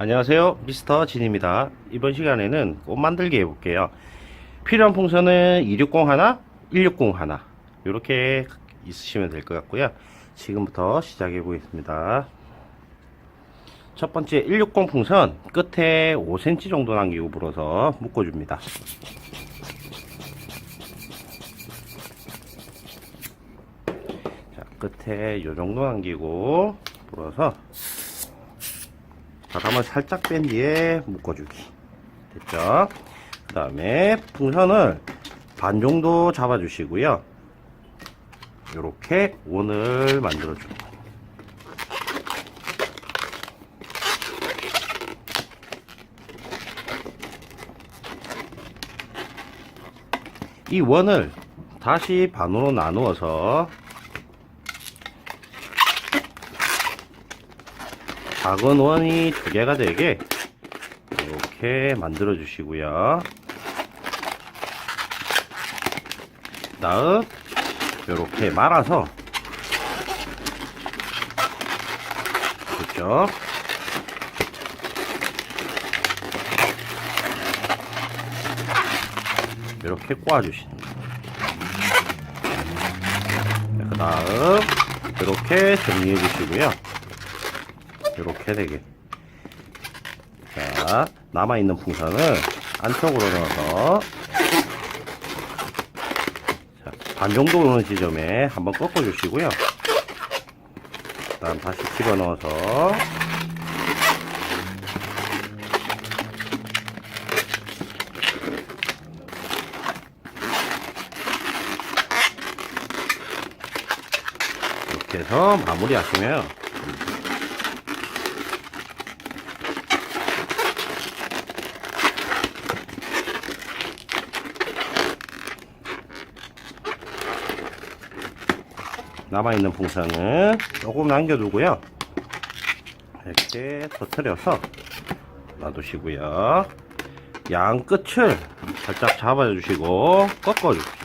안녕하세요. 미스터 진입니다. 이번 시간에는 꽃 만들기 해볼게요. 필요한 풍선은 260 하나 160 하나 이렇게 있으시면 될 것 같고요. 지금부터 시작해 보겠습니다. 첫 번째 160 풍선 끝에 5cm 정도 남기고 불어서 묶어줍니다. 자 끝에 이 정도 남기고 불어서 바람을 살짝 뺀 뒤에 묶어주기. 됐죠? 그 다음에 풍선을 반 정도 잡아주시고요. 이렇게 원을 만들어주고 이 원을 다시 반으로 나누어서 작은 원이 두 개가 되게 이렇게 만들어 주시고요. 다음 이렇게 말아서 그렇죠? 이렇게 꼬아주시는 거예요. 그 다음 이렇게 정리해 주시고요. 이렇게 되게 자 남아있는 풍선을 안쪽으로 넣어서. 자, 반 정도 오는 지점에 한번 꺾어 주시고요. 그 다음 다시 집어넣어서. 이렇게 해서 마무리 하시면 남아있는 풍선은 조금 남겨두고요. 이렇게 터트려서 놔두시고요. 양 끝을 살짝 잡아주시고 꺾어주세요.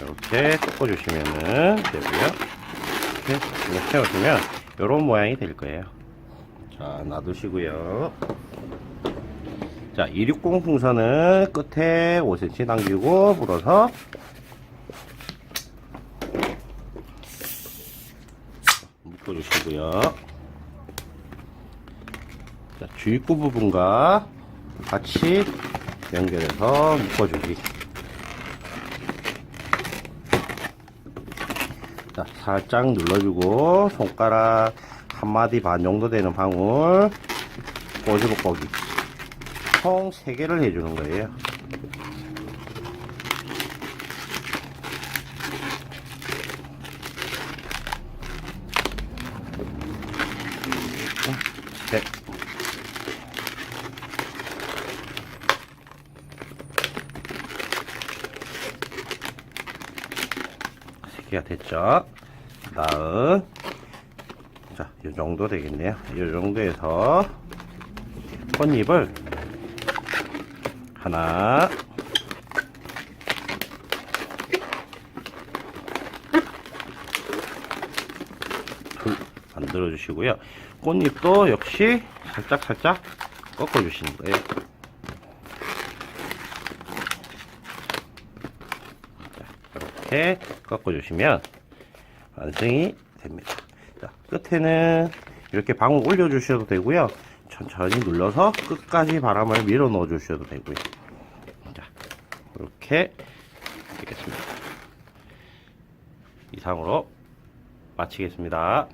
이렇게 꺾어주시면은 되고요. 이렇게 채워주면 이런 모양이 될 거예요. 자, 놔두시고요. 자, 260 풍선은 끝에 5cm 남기고 불어서 묶어주시고요. 자, 주입구 부분과 같이 연결해서 묶어주기. 자, 살짝 눌러주고 손가락 한 마디 반 정도 되는 방울. 꼬기. 총 3개를 해주는 거예요. 셋세 개가 됐죠? 다음 자, 이 정도 되겠네요. 이 정도에서 꽃잎을 하나, 둘 만들어 주시고요. 꽃잎도 역시 살짝 살짝 꺾어 주시는 거예요. 자, 이렇게 꺾어 주시면 완성이 됩니다. 자, 끝에는 이렇게 방울 올려 주셔도 되고요. 천천히 눌러서 끝까지 바람을 밀어 넣어 주셔도 되고요. 자, 이렇게 되겠습니다. 이상으로 마치겠습니다.